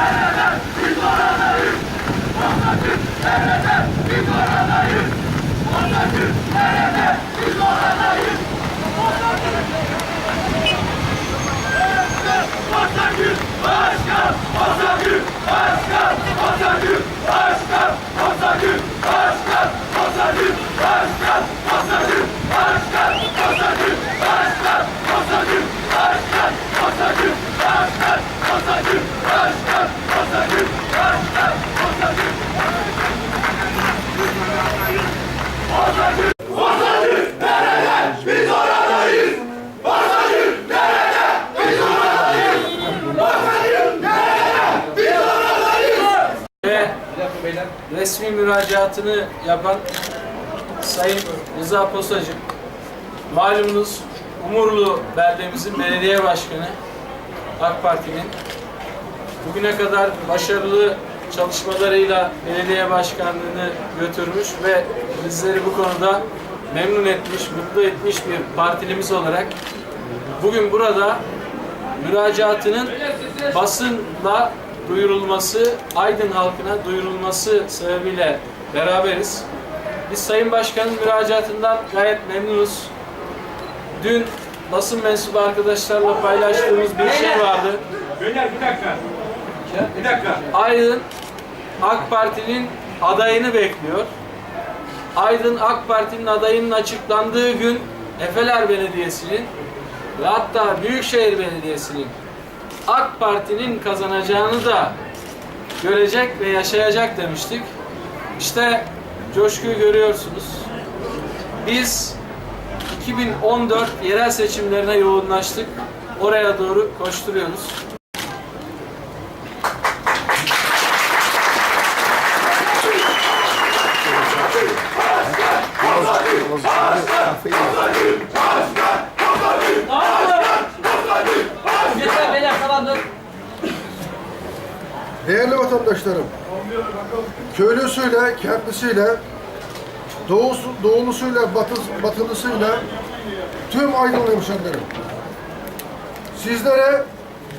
Devlete biz oradayız. Vatandaşı devlete biz oradayız. Vatandaşı devlete biz oradayız. Müracaatını yapan Sayın Rıza Posacı, malumunuz Umurlu beldemizin belediye başkanı AK Parti'nin bugüne kadar başarılı çalışmalarıyla belediye başkanlığını götürmüş ve bizleri bu konuda memnun etmiş, mutlu etmiş bir partilimiz olarak bugün burada müracaatının basınla duyurulması, Aydın halkına duyurulması sebebiyle beraberiz. Biz Sayın Başkan'ın müracaatından gayet memnunuz. Dün basın mensubu arkadaşlarla paylaştığımız bir şey vardı. Beyler bir dakika. Bir dakika. Aydın AK Parti'nin adayını bekliyor. Aydın AK Parti'nin adayının açıklandığı gün Efeler Belediyesi'nin ve hatta Büyükşehir Belediyesi'nin AK Parti'nin kazanacağını da görecek ve yaşayacak demiştik. İşte coşkuyu görüyorsunuz. Biz 2014 yerel seçimlerine yoğunlaştık. Oraya doğru koşturuyoruz. Yeter beyler tamamdır. Değerli vatandaşlarım, köylüsüyle, kentlisiyle, doğusu, doğulusuyla, batı, batılısıyla tüm Aydın hemşerilerim. Sizlere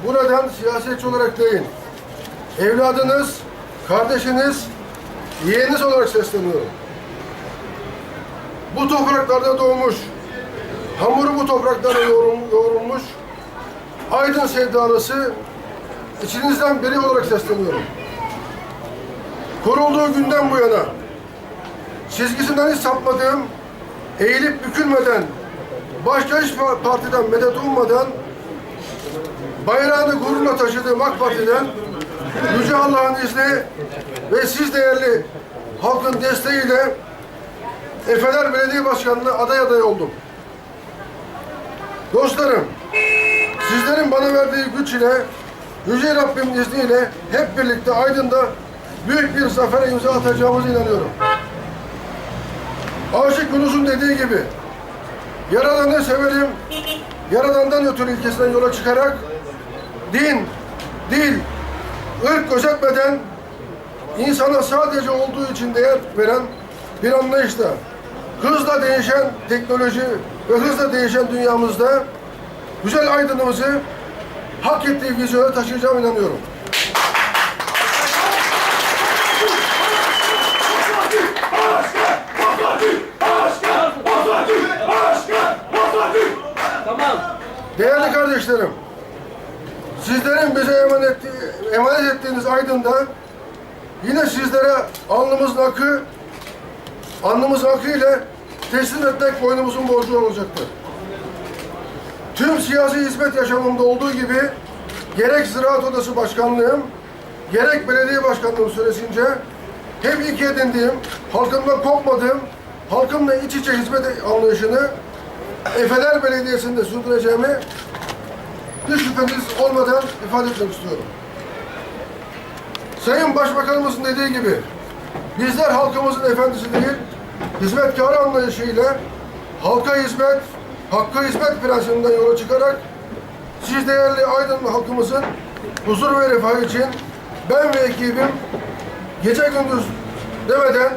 buradan siyasetçi olarak değil, evladınız, kardeşiniz, yeğeniniz olarak sesleniyorum. Bu topraklarda doğmuş, hamuru bu topraklarda yoğrul- yoğrulmuş, Aydın sevdalısı içinizden biri olarak sesleniyorum. Kurulduğu günden bu yana çizgisinden hiç sapmadığım, eğilip bükülmeden, başka hiç pa- partiden medet ummadan, bayrağını gururla taşıdığım AK Parti'den Yüce Allah'ın izni ve siz değerli halkın desteğiyle Efeler Belediye Başkanlığı aday aday oldum. Dostlarım, Sizlerin bana verdiği güç ile Yüce Rabbimin izniyle hep birlikte Aydın'da büyük bir zafere imza atacağımıza inanıyorum. Aşık Yunus'un dediği gibi Yaradan'ı severim, Yaradan'dan ötürü ilkesinden yola çıkarak din, dil, ırk gözetmeden insana sadece olduğu için değer veren bir anlayışla hızla değişen teknoloji ve hızla değişen dünyamızda güzel aydınımızı hak ettiği vizyona taşıyacağım inanıyorum. Tamam. Değerli kardeşlerim, sizlerin bize emanet, emanet ettiğiniz Aydın'da yine sizlere alnımızın akı, alnımızın akı ile teslim etmek boynumuzun borcu olacaktır. Tüm siyasi hizmet yaşamımda olduğu gibi gerek Ziraat Odası Başkanlığım, gerek belediye başkanlığım süresince hep ilk edindiğim, halkımdan kopmadığım, halkımla iç içe hizmet anlayışını Efeler Belediyesi'nde sürdüreceğimi hiç şüpheniz olmadan ifade etmek istiyorum. Sayın Başbakanımızın dediği gibi bizler halkımızın efendisi değil, hizmetkarı anlayışıyla halka hizmet, hakka hizmet prensibinden yola çıkarak siz değerli Aydın halkımızın huzur ve refah için ben ve ekibim gece gündüz demeden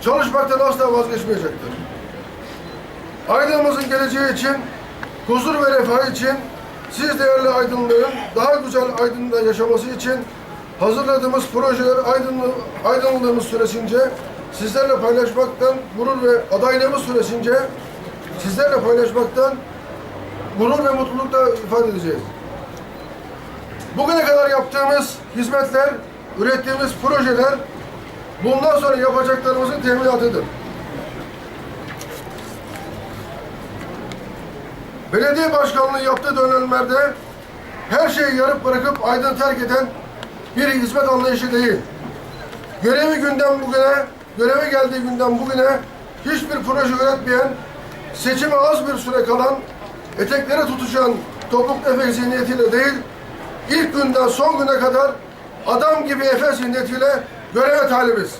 çalışmaktan asla vazgeçmeyecektir. Aydın'ımızın geleceği için, huzur ve refah için, siz değerli aydınların daha güzel Aydın'da yaşaması için hazırladığımız projeler aydınlı, aydınlığımız süresince sizlerle paylaşmaktan gurur ve adaylığımız süresince sizlerle paylaşmaktan gurur ve mutlulukla ifade edeceğiz. Bugüne kadar yaptığımız hizmetler, ürettiğimiz projeler bundan sonra yapacaklarımızın teminatıdır. Belediye başkanlığı yaptığı dönemlerde her şeyi yarıp bırakıp Aydın terk eden bir hizmet anlayışı değil. Görevi günden bugüne, göreve geldiği günden bugüne hiçbir proje üretmeyen, seçime az bir süre kalan, eteklere tutuşan topuk efe zihniyetiyle değil, ilk günden son güne kadar adam gibi efe zihniyetiyle göreve talibiz.